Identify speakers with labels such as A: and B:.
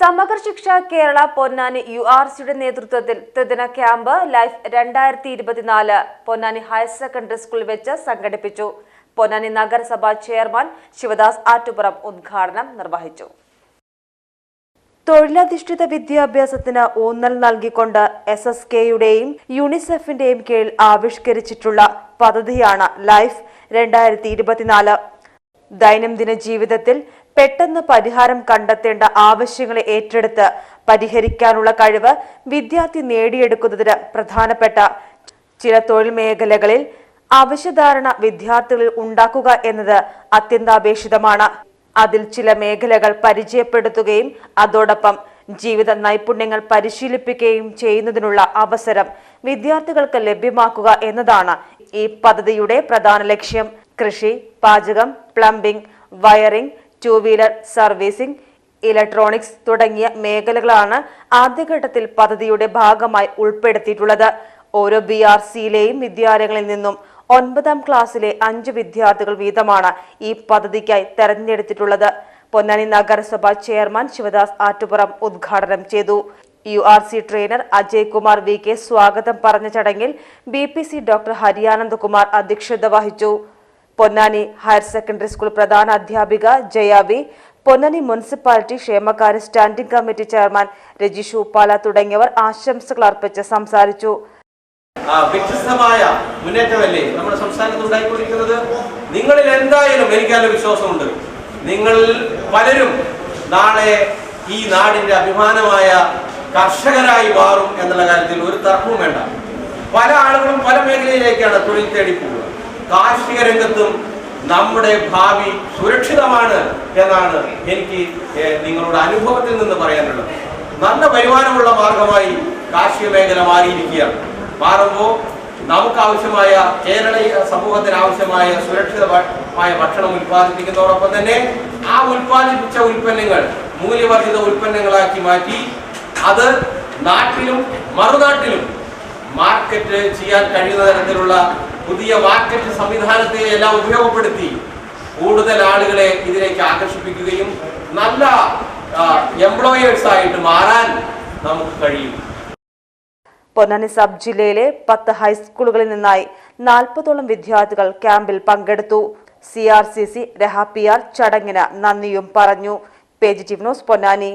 A: സമഗ്ര ശിക്ഷ Kerala Ponnani you are സിയുടെ നേതൃത്വത്തിൽ ത്രിദിന ക്യാമ്പ് ലൈഫ് രണ്ടായിരത്തി ഇരുപത്തിനാല് പൊന്നാനി ഹയർ സെക്കൻഡറി സ്കൂളിൽ വെച്ച് സംഘടിപ്പിച്ചു. പൊന്നാനി നഗരസഭാ ചെയർമാൻ ശിവദാസ് ആറ്റുപുറം ഉദ്ഘാടനം നിർവഹിച്ചു. തൊഴിലധിഷ്ഠിത വിദ്യാഭ്യാസത്തിന് ഊന്നൽ നൽകിക്കൊണ്ട് എസ് എസ് കെയുടെയും യുണിസെഫിന്റെയും കീഴിൽ ആവിഷ്കരിച്ചിട്ടുള്ള പദ്ധതിയാണ് ലൈഫ് രണ്ടായിരത്തി ദൈനംദിന ജീവിതത്തിൽ പെട്ടെന്ന് പരിഹാരം കണ്ടെത്തേണ്ട ആവശ്യങ്ങളെ ഏറ്റെടുത്ത് പരിഹരിക്കാനുള്ള കഴിവ് വിദ്യാർത്ഥി നേടിയെടുക്കുന്നതിന് പ്രധാനപ്പെട്ട ചില തൊഴിൽ മേഖലകളിൽ അവശ്യധാരണ വിദ്യാർത്ഥികളിൽ ഉണ്ടാക്കുക എന്നത് അത്യന്താപേക്ഷിതമാണ്. അതിൽ ചില മേഖലകൾ പരിചയപ്പെടുത്തുകയും അതോടൊപ്പം ജീവിത നൈപുണ്യങ്ങൾ പരിശീലിപ്പിക്കുകയും ചെയ്യുന്നതിനുള്ള അവസരം വിദ്യാർത്ഥികൾക്ക് ലഭ്യമാക്കുക എന്നതാണ് ഈ പദ്ധതിയുടെ പ്രധാന ലക്ഷ്യം. കൃഷി പാചകം plumbing wiring two wheeler servicing electronics തുടങ്ങിയ മേഖലകളാണ് ആദ്യഘട്ടത്തിൽ പദ്ധതിയുടെ ഭാഗമായി ഉൾപ്പെടുത്തിയിട്ടുള്ളത്. ഓരോ ബി ആർ സിയിലെയും വിദ്യാലയങ്ങളിൽ നിന്നും ഒൻപതാം ക്ലാസ്സിലെ അഞ്ച് വിദ്യാർത്ഥികൾ വീതമാണ് ഈ പദ്ധതിക്കായി തെരഞ്ഞെടുത്തിട്ടുള്ളത്. പൊന്നാനി നഗരസഭ ചെയർമാൻ ശിവദാസ് ആറ്റുപുറം ഉദ്ഘാടനം ചെയ്തു. U R C trainer Ajay Kumar V K സ്വാഗതം പറഞ്ഞ ചടങ്ങിൽ B P C doctor Hariyanand Kumar അധ്യക്ഷത വഹിച്ചു. പൊന്നാനി ഹയർ സെക്കൻഡറി സ്കൂൾ പ്രധാന അധ്യാപിക ജയാവി പൊന്നാനി മുനിസിപ്പാലിറ്റി ക്ഷേമകാര്യ standing committee chairman Rajish Uppala തുടങ്ങിയവർ ആശംസകൾ അർപ്പിച്ച് സംസാരിച്ചു.
B: വ്യത്യസ്തമായ മുന്നേറ്റമല്ലേ നമ്മുടെ സംസ്ഥാനത്ത് ഉണ്ടായിക്കൊണ്ടിരിക്കുന്നത്? നിങ്ങളിൽ എന്തായാലും എനിക്ക് നല്ല വിശ്വാസമുണ്ട്. നിങ്ങൾ പലരും നാളെ ഈ നാടിന്റെ അഭിമാനമായ കർഷകരായി മാറും എന്നുള്ള കാര്യത്തിൽ ഒരു തർക്കവും വേണ്ട. പല ആളുകളും പല മേഖലയിലേക്കാണ് തൊഴിൽ തേടി കാർഷിക രംഗത്തും നമ്മുടെ ഭാവി സുരക്ഷിതമാണ് എന്നാണ് എനിക്ക് നിങ്ങളുടെ അനുഭവത്തിൽ നിന്ന് പറയാനുള്ളത്. നല്ല വരുമാനമുള്ള മാർഗമായി കാർഷിക മേഖല മാറിയിരിക്കുകയാണ്. മാറുമ്പോൾ നമുക്ക് ആവശ്യമായ കേരളീയ സമൂഹത്തിന് ആവശ്യമായ സുരക്ഷിതമായ ഭക്ഷണം ഉൽപ്പാദിപ്പിക്കുന്നതോടൊപ്പം തന്നെ ആ ഉൽപ്പാദിപ്പിച്ച ഉൽപ്പന്നങ്ങൾ മൂല്യവർദ്ധിത ഉൽപ്പന്നങ്ങളാക്കി മാറ്റി അത് നാട്ടിലും മറുനാട്ടിലും മാർക്കറ്റ് ചെയ്യാൻ കഴിയുന്ന തരത്തിലുള്ള പുതിയ മാർക്കറ്റ് സംവിധാനത്തെ എല്ലാം ഉപയോഗപ്പെടുത്തി കൂടുതൽ ആളുകളെ ഇതിലേക്ക് ആകർഷിപ്പിക്കുകയും നല്ല എംപ്ലോയേഴ്സ് ആയിട്ട് മാറാൻ നമുക്ക് കഴിയും.
A: പൊന്നാനി സബ് ജില്ലയിലെ പത്ത് ഹൈസ്കൂളുകളിൽ നിന്നായി നാൽപ്പതോളം വിദ്യാർത്ഥികൾ ക്യാമ്പിൽ പങ്കെടുത്തു. സി ആർ സി സി രഹാപ്പിയാർ ചടങ്ങിന് നന്ദിയും പറഞ്ഞു. Page news Ponnani.